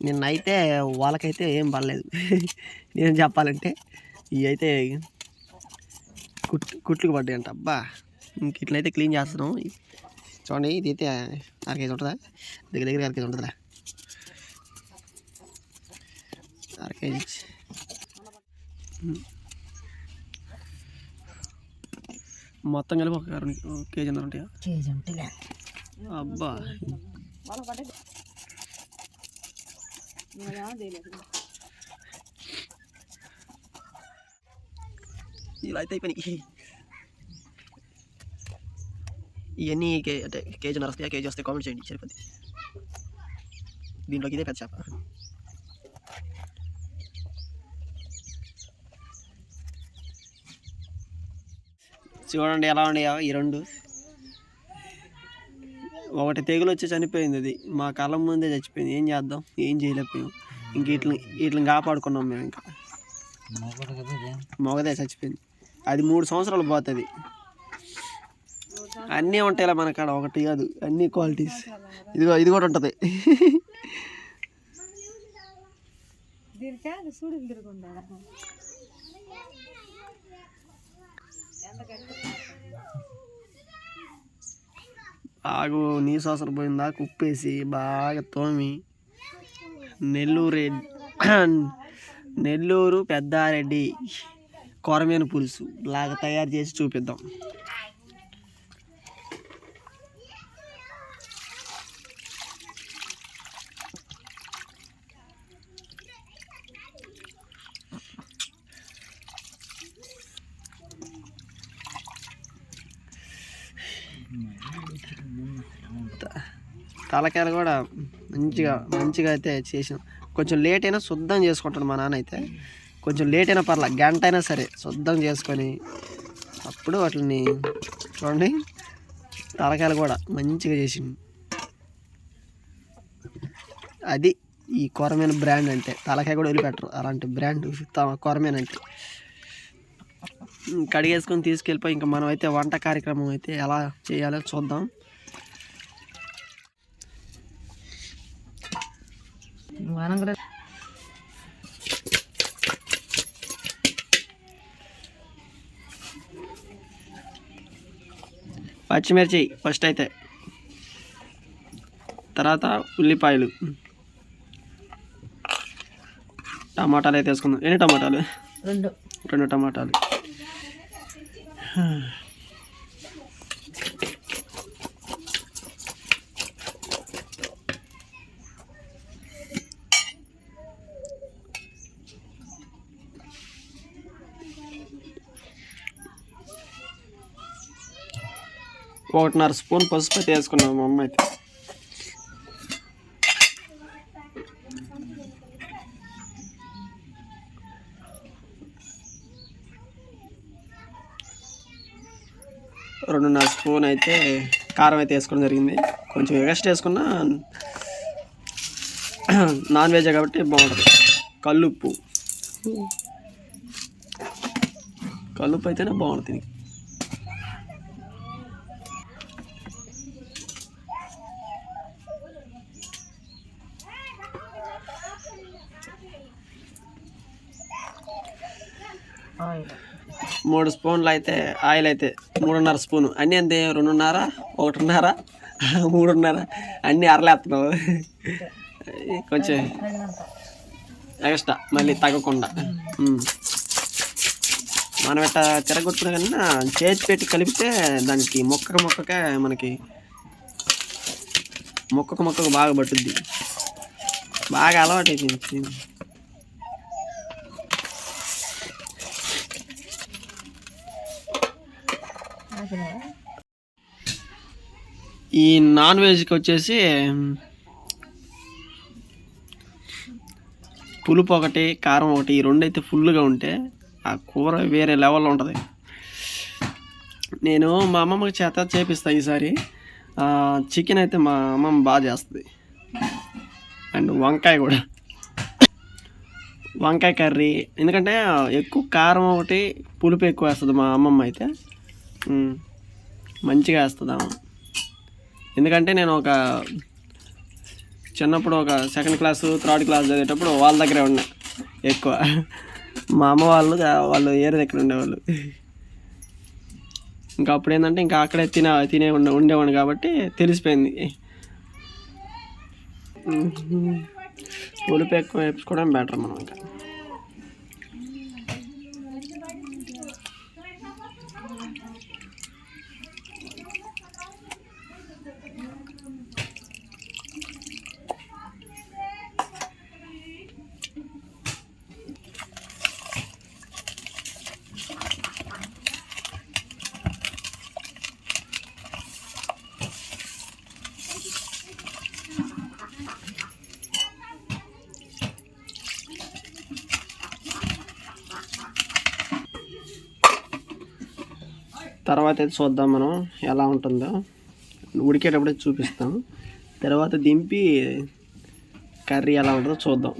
నిన్నైతే వాళ్ళకైతే ఏం పడలేదు నేను చెప్పాలంటే ఇవి అయితే కుట్ కుట్లుకు పడ్డాయి అంట అబ్బా ఇంక ఇట్లయితే క్లీన్ చేస్తున్నాం. చూడండి ఇది అయితే అరకేజీ ఉంటుందా? దగ్గర దగ్గర అరకేజీ ఉంటుందా అరకేజీ. మొత్తం కలిపి ఒక కేజీ ఉంటాయా అబ్బా. ఇలా అయితే అయిపోయినాయి ఇవన్నీ కే అంటే కేజీ వస్తాయా కేజీ వస్తే కామెంట్ చేయండి సరిపోద్ది దీంట్లోకి ఇదే పెద్ద చేప చూడండి ఎలా ఉన్నాయో ఈ రెండు ఒకటి తెగులు వచ్చి చనిపోయింది అది. మా కళ్ళ ముందే చచ్చిపోయింది. ఏం చేద్దాం? ఏం చేయలేకపోయాం ఇంక ఇట్లా ఇట్లా కాపాడుకున్నాం మేము ఇంకా. మొగడు కదా ఇది. మొగదే చచ్చిపోయింది. అది మూడు సంవత్సరాలు పోతుంది. అన్నీ ఉంటాయి మన కాడ. ఒకటి కాదు. అన్ని క్వాలిటీస్ ఇదిగో ఇది కూడా ఉంటుంది. ఆగు నీ సోసర పోయిందా? ఉప్పేసి బాగా తోమి నెల్లూరు నెల్లూరు పెద్దారెడ్డి కొరమేను పులుసు లాగా తయారు చేసి చూపిద్దాం. తలకాయలు కూడా మంచిగా మంచిగా అయితే చేసాం కొంచెం లేట్ అయినా శుద్ధం చేసుకుంటాడు మా నాన్న అయితే. కొంచెం లేట్ అయినా పర్లా గంట అయినా సరే శుద్ధం చేసుకొని అప్పుడు వాటిని చూడండి. తలకాయలు కూడా మంచిగా చేసింది అది ఈ కొరమైన బ్రాండ్ అంటే తలకాయ కూడా వదిలిపెట్టరు. అలాంటి బ్రాండ్ కొరమైన అంటే. కడిగేసుకొని తీసుకెళ్ళిపోయి ఇంకా మనం అయితే వంట కార్యక్రమం అయితే ఎలా చేయాలో చూద్దాం. మనం కూడా పచ్చిమిర్చి ఫస్ట్ అయితే. తర్వాత ఉల్లిపాయలు. టమాటాలు అయితే వేసుకుందాం. ఎన్ని టమాటాలు? రెండు. రెండు టమాటాలు. ఒకటిన్నర స్పూన్ పసుపు అయితే వేసుకున్నాం మా అమ్మ అయితే. రెండున్నర స్పూన్ అయితే కారం అయితే వేసుకోవడం జరిగింది. కొంచెం ఎగస్ట్ వేసుకున్నా నాన్ వెజ్ కాబట్టి బాగుంటుంది. కల్లుప్పు. కల్లుప్పు అయితేనే బాగుంటుంది మూడు స్పూన్లు అయితే ఆయిల్ అయితే మూడున్నర స్పూను. అన్నీ అంతే రెండున్నర ఒకటిన్నర మూడున్నర అన్నీ అరలేస్తున్నావు కొంచెం ఎక్స్ట్రా మళ్ళీ తగ్గకుండా. మనం ఇట్లా తిరగొట్టుకున్న కన్నా చేతి పెట్టి కలిపితే దానికి మొక్కక మొక్కకే మనకి మొక్కకు మొక్కకు బాగా పట్టుద్ది. బాగా అలవాటు అయిపోయింది ఈ నాన్ వెజ్కి వచ్చేసి పులుపు ఒకటి కారం ఒకటి ఈ రెండు అయితే ఫుల్గా ఉంటే ఆ కూర వేరే లెవెల్లో ఉంటుంది. నేను మా అమ్మమ్మ చేత చేపిస్తాను ఈసారి. చికెన్ అయితే మా అమ్మమ్మ బాగా చేస్తుంది. అండ్ వంకాయ కూడా. వంకాయ కర్రీ. ఎందుకంటే ఎక్కువ కారం ఒకటి పులుపు ఎక్కువ వేస్తుంది మా అమ్మమ్మ అయితే. మంచిగా వేస్తుంది ఎందుకంటే నేను ఒక చిన్నప్పుడు ఒక సెకండ్ క్లాసు థర్డ్ క్లాస్ చదివేటప్పుడు వాళ్ళ దగ్గరే ఉన్నా ఎక్కువ. మా అమ్మ వాళ్ళు వాళ్ళు ఏరే దగ్గర ఉండేవాళ్ళు? ఇంకా అప్పుడు ఏంటంటే ఇంకా అక్కడే తినే తినే ఉండే ఉండేవాడిని కాబట్టి తెలిసిపోయింది. ఉలిపి ఎక్కువ వేసుకోవడం బెటర్ మనం ఇంకా. తర్వాత అయితే చూద్దాం మనం ఎలా ఉంటుందో. ఉడికేటప్పుడే చూపిస్తాం. తర్వాత దింపి కర్రీ ఎలా ఉంటుందో చూద్దాం.